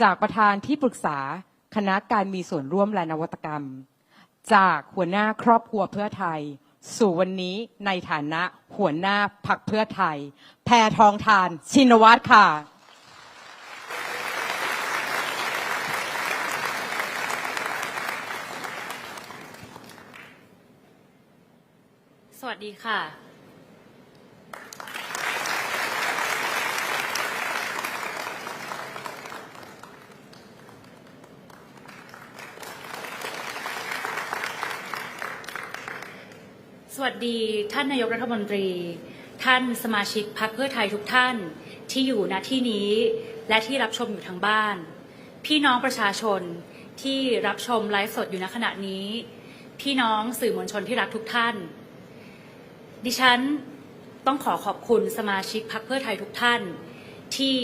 จากประธานที่ปรึกษาคณะการมีส่วนร่วมและนวัตกรรม จากหัวหน้าครอบครัวเพื่อไทย สู่วันนี้ในฐานะหัวหน้าพักเพื่อไทย แพทองทานชินวัตรค่ะสวัสดีค่ะ สวัสดีท่านนายกรัฐมนตรี ท่านสมาชิกพรรคเพื่อไทยทุกท่านที่อยู่ณที่นี้และที่รับชมอยู่ทางบ้าน พี่น้องประชาชนที่รับชมไลฟ์สดอยู่ณขณะนี้ พี่น้องสื่อมวลชนที่รักทุกท่าน ดิฉันต้องขอขอบคุณสมาชิกพรรคเพื่อไทยทุกท่าน ที่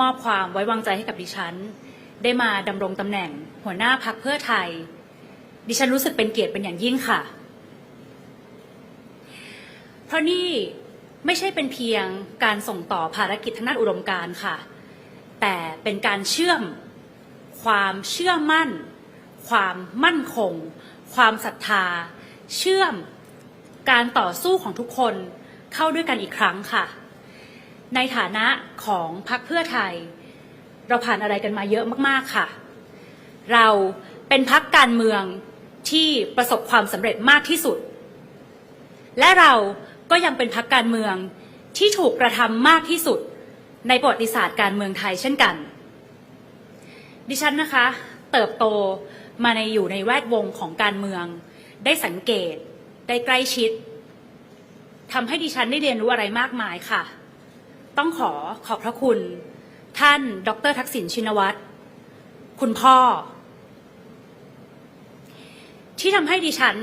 มอบความไว้วางใจให้กับดิฉัน ได้มาดำรงตำแหน่งหัวหน้าพรรคเพื่อไทย ดิฉันรู้สึกเป็นเกียรติเป็นอย่างยิ่งค่ะ เพราะนี่ไม่ใช่เป็นเพียงการส่งต่อภารกิจทางด้านอุดมการ์ค่ะ แต่เป็นการเชื่อมความเชื่อมั่น ความมั่นคง ความศรัทธา เชื่อมการต่อสู้ของทุกคนเข้าด้วยกันอีกครั้งค่ะ ในฐานะของพรรคเพื่อไทย เราผ่านอะไรกันมาเยอะมากๆค่ะ เราเป็นพรรคการเมืองที่ประสบความสำเร็จมากที่สุด และเรา ก็ยังเป็นพรรคการเมืองที่ถูกกระทำมากที่สุดในประวัติศาสตร์การเมืองไทยเช่นกัน ดิฉันนะคะ เติบโตมาในอยู่ในแวดวงของการเมือง ได้สังเกต ได้ใกล้ชิดทำให้ดิฉันได้เรียนรู้อะไรมากมายค่ะ ต้องขอขอบพระคุณ ท่าน ดรทักษิณชินวัตร คุณพ่อ ที่ทำให้ดิฉัน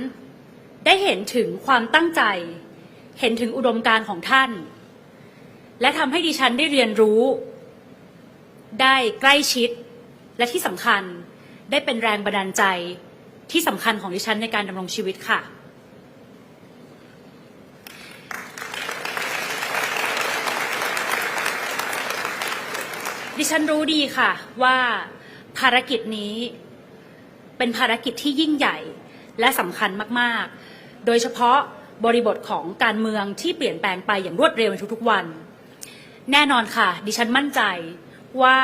ได้เห็นถึงความตั้งใจ เห็นถึงอุดมการณ์ของท่าน และทำให้ดิฉันได้เรียนรู้ ได้ใกล้ชิด และที่สำคัญได้เป็นแรงบันดาลใจที่สำคัญของดิฉันในการดำรงชีวิตค่ะ ดิฉันรู้ดีค่ะว่าภารกิจนี้เป็นภารกิจที่ยิ่งใหญ่และสำคัญมาก ๆ โดยเฉพาะ บริบทของการเมืองที่เปลี่ยนแปลงไปอย่างรวดเร็วในทุกๆวัน แน่นอนค่ะ ดิฉันมั่นใจว่า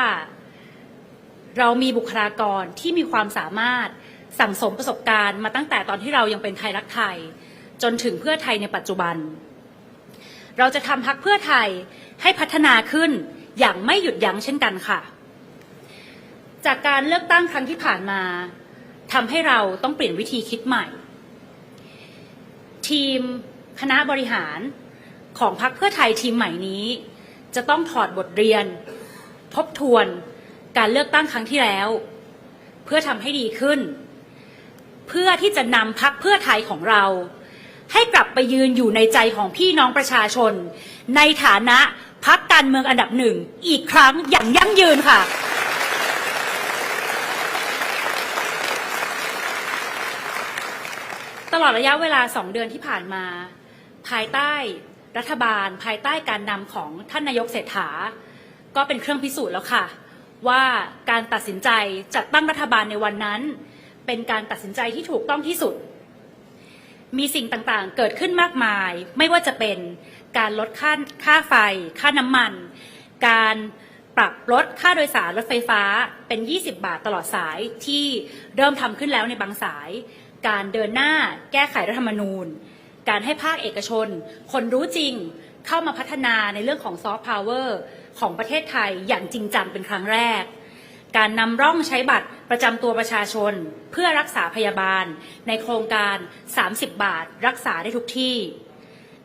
เรามีบุคลากรที่มีความสามารถสั่งสมประสบการณ์มาตั้งแต่ตอนที่เรายังเป็นไทยรักไทย จนถึงเพื่อไทยในปัจจุบัน เราจะทำพักเพื่อไทยให้พัฒนาขึ้นอย่างไม่หยุดยั้งเช่นกันค่ะ จากการเลือกตั้งครั้งที่ผ่านมาทำให้เราต้องเปลี่ยนวิธีคิดใหม่ ทีมคณะบริหารของพรรคเพื่อไทยทีมใหม่นี้ จะต้องถอดบทเรียน ทบทวนการเลือกตั้งครั้งที่แล้ว เพื่อทำให้ดีขึ้น เพื่อที่จะนำพักเพื่อไทยของเรา ให้กลับไปยืนอยู่ในใจของพี่น้องประชาชน ในฐานะพักการเมืองอันดับหนึ่งอีกครั้งอย่างยั่งยืนค่ะ ตลอดระยะเวลาสองเดือนที่ผ่านมา ภายใต้รัฐบาล ภายใต้การนำของท่านนายกเศรษฐา ก็เป็นเครื่องพิสูจน์แล้วค่ะ ว่าการตัดสินใจจัดตั้งรัฐบาลในวันนั้น เป็นการตัดสินใจที่ถูกต้องที่สุด มีสิ่งต่างๆ เกิดขึ้นมากมาย ไม่ว่าจะเป็นการลดค่าค่าไฟ ค่าน้ำมัน การปรับลดค่าโดยสารรถไฟฟ้าเป็น 20 บาทตลอดสายที่เริ่มทำขึ้นแล้วในบางสาย การเดินหน้าแก้ไขรัฐธรรมนูญ การให้ภาคเอกชน คนรู้จริงเข้ามาพัฒนาในเรื่องของซอฟต์พาวเวอร์ของประเทศไทยอย่างจริงจังเป็นครั้งแรก การนำร่องใช้บัตรประจำตัวประชาชน เพื่อรักษาพยาบาล ในโครงการ 30 บาท รักษาได้ทุกที่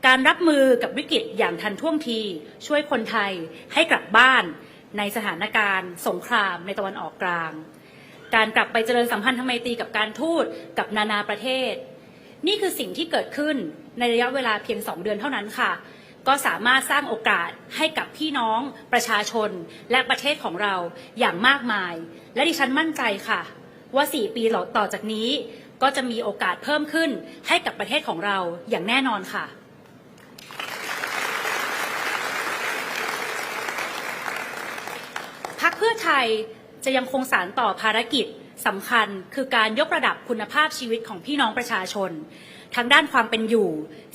การรับมือกับวิกฤตอย่างทันท่วงที ช่วยคนไทยให้กลับบ้านในสถานการณ์ สงครามในตะวันออกกลาง การกลับไปเจริญสัมพันธ์ทไมตรีกับการทูตกับนานาประเทศ นี่คือสิ่งที่เกิดขึ้นในระยะเวลาเพียง 2 เดือนเท่านั้นค่ะ ก็สามารถสร้างโอกาสให้กับพี่น้อง ประชาชน และประเทศของเราอย่างมากมาย และดิฉันมั่นใจค่ะ ว่า 4 ปีต่อจากนี้ ก็จะมีโอกาสเพิ่มขึ้นให้กับประเทศของเราอย่างแน่นอนค่ะพักเพื่อไทย จะยังคงสานต่อภารกิจสำคัญคือการยกระดับคุณภาพชีวิตของพี่น้องประชาชน ทั้งด้านความเป็นอยู่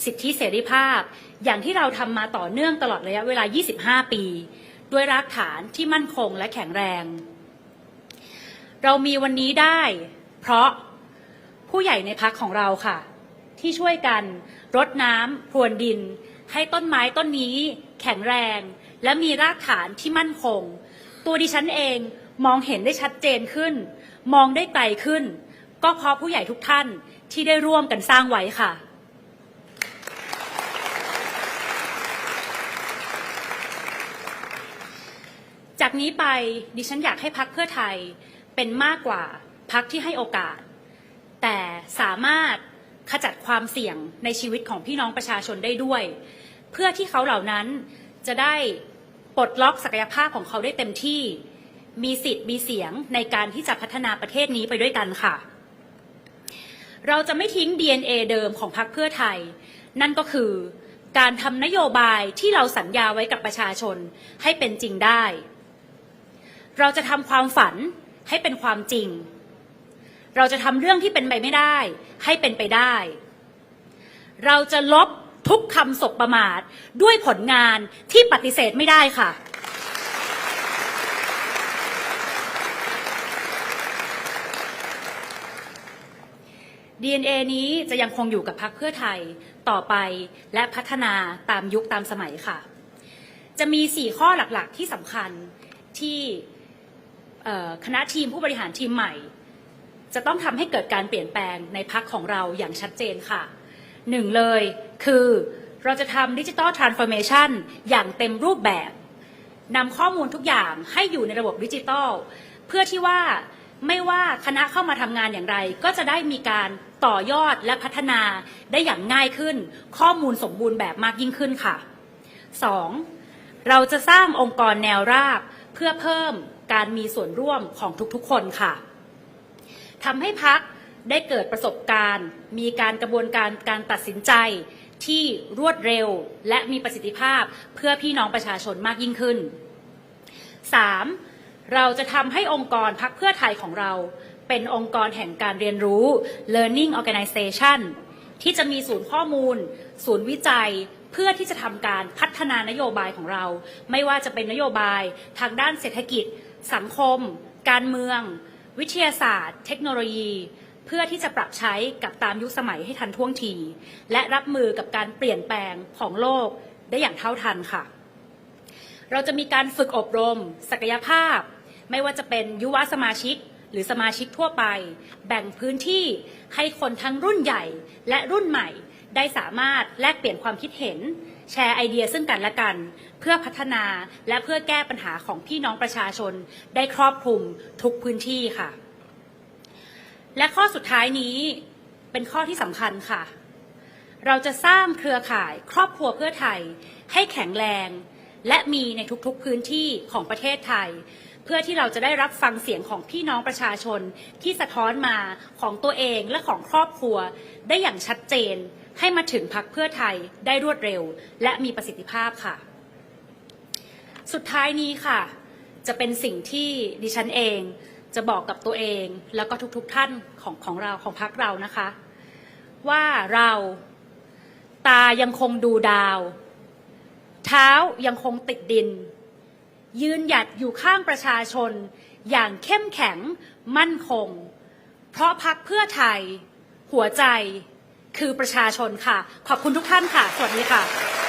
สิทธิเสรีภาพ อย่างที่เราทำมาต่อเนื่องตลอดระยะเวลา 25 ปี ด้วยรากฐานที่มั่นคงและแข็งแรง เรามีวันนี้ได้ เพราะผู้ใหญ่ในพักของเราค่ะ ที่ช่วยกันรดน้ำพรวนดิน ให้ต้นไม้ต้นนี้ แข็งแรง และมีรากฐานที่มั่นคง ตัวดิฉันเอง มองเห็นได้ชัดเจนขึ้น มองได้ไกลขึ้น ก็เพราะผู้ใหญ่ทุกท่านที่ได้ร่วมกันสร้างไว้ค่ะ จากนี้ไปดิฉันอยากให้พักเพื่อไทยเป็นมากกว่าพักที่ให้โอกาส แต่สามารถขจัดความเสี่ยงในชีวิตของพี่น้องประชาชนได้ด้วย เพื่อที่เขาเหล่านั้นจะได้ปลดล็อกศักยภาพของเขาได้เต็มที่ มีสิทธิ์มีเสียงในการที่จะพัฒนาประเทศนี้ไปด้วยกันค่ะ เราจะไม่ทิ้ง DNA เดิมของพรรคเพื่อไทย นั่นก็คือการทำนโยบายที่เราสัญญาไว้กับประชาชนให้เป็นจริงได้ เราจะทำความฝันให้เป็นความจริง เราจะทำเรื่องที่เป็นไปไม่ได้ ให้เป็นไปได้ เราจะลบทุกคำสบประมาทด้วยผลงานที่ปฏิเสธไม่ได้ค่ะ DNA นี้จะยังคงอยู่กับพรรคเพื่อไทยต่อไปและพัฒนาตามยุคตามสมัยค่ะ จะมี 4 ข้อหลักๆ ที่สำคัญที่คณะทีมผู้บริหารทีมใหม่ จะต้องทำให้เกิดการเปลี่ยนแปลงในพักของเราอย่างชัดเจนค่ะหนึ่งเลยคือเราจะทำดิจิ t a ลทรานส์ฟอร์เมชันอย่างเต็มรูปแบบนำข้อมูลทุกอย่างให้อยู่ในระบบดิจิตอลเพื่อที่ว่า ไม่ว่าคณะเข้ามาทำงานอย่างไร ก็จะได้มีการต่อยอดและพัฒนาได้อย่างง่ายขึ้น ข้อมูลสมบูรณ์แบบมากยิ่งขึ้นค่ะ 2. เราจะสร้างองค์กรแนวราบเพื่อเพิ่มการมีส่วนร่วมของทุกๆคนค่ะทำให้พักได้เกิดประสบการณ์ มีการกระบวนการการตัดสินใจที่รวดเร็วและมีประสิทธิภาพเพื่อพี่น้องประชาชนมากยิ่งขึ้น 3. เราจะทำให้องค์กรพักเพื่อไทยของเรา เป็นองค์กรแห่งการเรียนรู้ learning organization ที่จะมีศูนย์ข้อมูล ศูนย์วิจัยเพื่อที่จะทำการพัฒนานโยบายของเรา ไม่ว่าจะเป็นนโยบายทางด้านเศรษฐกิจ สังคม การเมือง วิทยาศาสตร์ เทคโนโลยี เพื่อที่จะปรับใช้กับตามยุคสมัยให้ทันท่วงที และรับมือกับการเปลี่ยนแปลงของโลกได้อย่างเท่าทันค่ะ เราจะมีการฝึกอบรม ศักยภาพ ไม่ว่าจะเป็นยุวสมาชิกหรือสมาชิกทั่วไป แบ่งพื้นที่ให้คนทั้งรุ่นใหญ่และรุ่นใหม่ ได้สามารถแลกเปลี่ยนความคิดเห็น แชร์ไอเดียซึ่งกันและกัน เพื่อพัฒนาและเพื่อแก้ปัญหาของพี่น้องประชาชน ได้ครอบคลุมทุกพื้นที่ค่ะ และข้อสุดท้ายนี้เป็นข้อที่สำคัญค่ะ เราจะสร้างเครือข่ายครอบครัวเพื่อไทยให้แข็งแรง และมีในทุกๆพื้นที่ของประเทศไทย เพื่อที่เราจะได้รับฟังเสียงของพี่น้องประชาชนที่สะท้อนมาของตัวเองและของครอบครัว ได้อย่างชัดเจน ให้มาถึงพักเพื่อไทยได้รวดเร็ว และมีประสิทธิภาพค่ะ สุดท้ายนี้ค่ะ จะเป็นสิ่งที่ดิฉันเองจะบอกกับตัวเองแล้วก็ทุกๆท่านของของเราของพักเรานะคะ ว่าเราตายังคงดูดาว เท้ายังคงติดดิน ยืนหยัดอยู่ข้างประชาชน อย่างเข้มแข็ง มั่นคง เพราะพักเพื่อไทย หัวใจ คือประชาชนค่ะ ขอบคุณทุกท่านค่ะ สวัสดีค่ะ